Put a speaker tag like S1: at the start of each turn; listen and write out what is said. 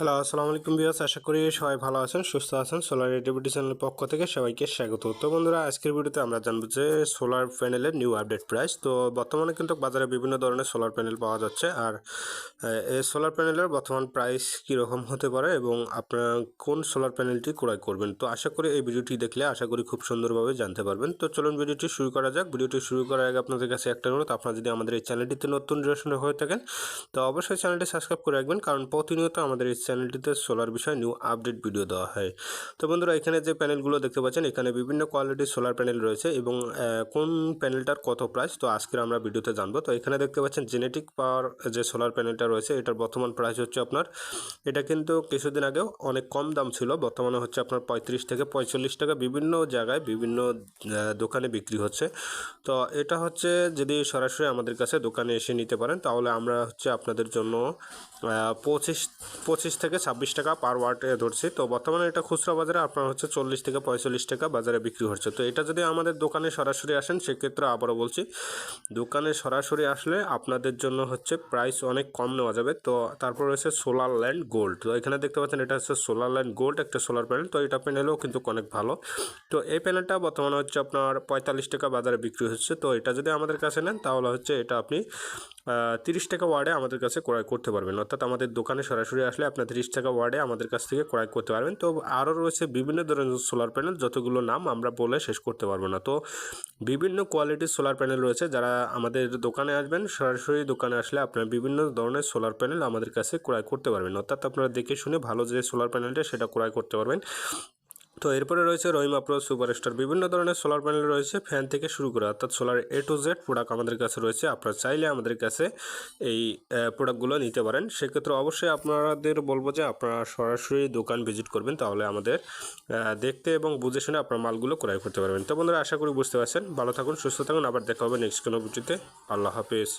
S1: Hello আসসালামু আলাইকুম বিয়াস আশা করি সবাই ভালো আছেন, সুস্থ আছেন। সোলার রেডিবিটি চ্যানেলের পক্ষ থেকে সবাইকে স্বাগত। তো বন্ধুরা, আজকের ভিডিওতে আমরা জানব যে সোলার প্যানেলের নিউ আপডেট প্রাইস তো বর্তমানে কিন্তু বাজারে বিভিন্ন ধরনের সোলার প্যানেল পাওয়া যাচ্ছে। আর এই সোলার প্যানেলের বর্তমান প্রাইস কীরকম হতে পারে এবং আপনারা কোন সোলার প্যানেলটি ক্রয় করবেন? তো আশা করি এই ভিডিওটি দেখলে আশা করি খুব সুন্দরভাবে জানতে পারবেন। তো চলুন ভিডিওটি শুরু করা যাক। ভিডিওটি শুরু করার আগে আপনাদের কাছে একটা অনুরোধ, আপনারা যদি আমাদের এই চ্যানেলটিতে নতুন দর্শন হয়ে থাকেন, তো অবশ্যই চ্যানেলটি সাবস্ক্রাইব করে রাখবেন। কারণ প্রতিনিয়ত আমাদের এই চ্যানেলটিতে সোলার বিষয়ে নিউ আপডেট ভিডিও দেওয়া হয়। তো বন্ধুরা এখানে যে প্যানেলগুলো দেখতে পাচ্ছেন এখানে বিভিন্ন কোয়ালিটির সোলার প্যানেল রয়েছে এবং কোন প্যানেলটার কত প্রাইস তো আজকে আমরা ভিডিওতে জানব। তো এখানে দেখতে পাচ্ছেন জেনেটিক পাওয়ার যে সোলার প্যানেলটা রয়েছে এটার বর্তমান প্রাইস হচ্ছে আপনার এটা কিন্তু কিছুদিন আগেও অনেক কম দাম ছিল বর্তমানে হচ্ছে আপনার পঁয়ত্রিশ থেকে পঁয়তাল্লিশ টাকা বিভিন্ন জায়গায় বিভিন্ন দোকানে বিক্রি হচ্ছে। তো এটা হচ্ছে যদি সরাসরি আমাদের কাছে দোকানে এসে নিতে পারেন তাহলে আমরা হচ্ছে আপনাদের জন্য আহ, পঁচিশ পঁচিশ থেকে ছাব্বিশ টাকা পার ওয়াটে ধরছি। তো বর্তমানে এটা খুচরা বাজারে আপনার হচ্ছে চল্লিশ থেকে পঁয়তাল্লিশ টাকা বাজারে বিক্রি হচ্ছে। তো এটা যদি আমাদের দোকানে সরাসরি আসেন, সেক্ষেত্রে আবারও বলছি, দোকানে সরাসরি আসলে আপনাদের জন্য হচ্ছে প্রাইস অনেক কম নেওয়া যাবে। তো তারপর রয়েছে সোলার ল্যান্ড গোল্ড তো এখানে দেখতে পাচ্ছেন, এটা হচ্ছে সোলার ল্যান্ড গোল্ড একটা সোলার প্যানেল তো এটা প্যানেলও কিন্তু অনেক ভালো। তো এই প্যানেলটা বর্তমানে হচ্ছে আপনার পঁয়তাল্লিশ টাকা বাজারে বিক্রি হচ্ছে। তো এটা যদি আমাদের কাছে নেন, তাহলে হচ্ছে এটা আপনি তিরিশ টাকা ওয়ার্ডে আমাদের কাছে ক্রয় করতে পারবেন। অর্থাৎ আমাদের দোকানে সরাসরি আসলে আপনার তিরিশ টাকা ওয়ার্ডে আমাদের কাছ থেকে ক্রয় করতে পারবেন। তো আরও রয়েছে বিভিন্ন ধরনের সোলার প্যানেল যতগুলো নাম আমরা বলে শেষ করতে পারব না। তো বিভিন্ন কোয়ালিটির সোলার প্যানেল রয়েছে, যারা আমাদের দোকানে আসবেন, সরাসরি দোকানে আসলে আপনার বিভিন্ন ধরনের সোলার প্যানেল আমাদের কাছে ক্রয় করতে পারবেন। অর্থাৎ আপনারা দেখে শুনে ভালো যে সোলার প্যানেলটা সেটা ক্রয় করতে পারবেন। তো এরপরে রয়েছে রহিমা প্রো সুপারস্টার। বিভিন্ন ধরনের সোলার প্যানেল রয়েছে ফ্যান থেকে শুরু করে অর্থাৎ solar A to Z product আমাদের কাছে রয়েছে। আপনারা চাইলে আমাদের কাছে এই প্রোডাক্টগুলো নিতে পারেন। সেক্ষেত্রে অবশ্যই আপনাদের বলব যে আপনারা সরাসরি দোকান ভিজিট করবেন, তাহলে আমাদের দেখতে এবং বুঝে শুনে আপনার মালগুলো ক্রয় করতে পারবেন। তো বন্ধুরা, আশা করি বুঝতে পারছেন। ভালো থাকুন, সুস্থ থাকুন। আবার দেখা হবে নেক্সট কোনো ভিডিওতে। আল্লাহ হাফিজ।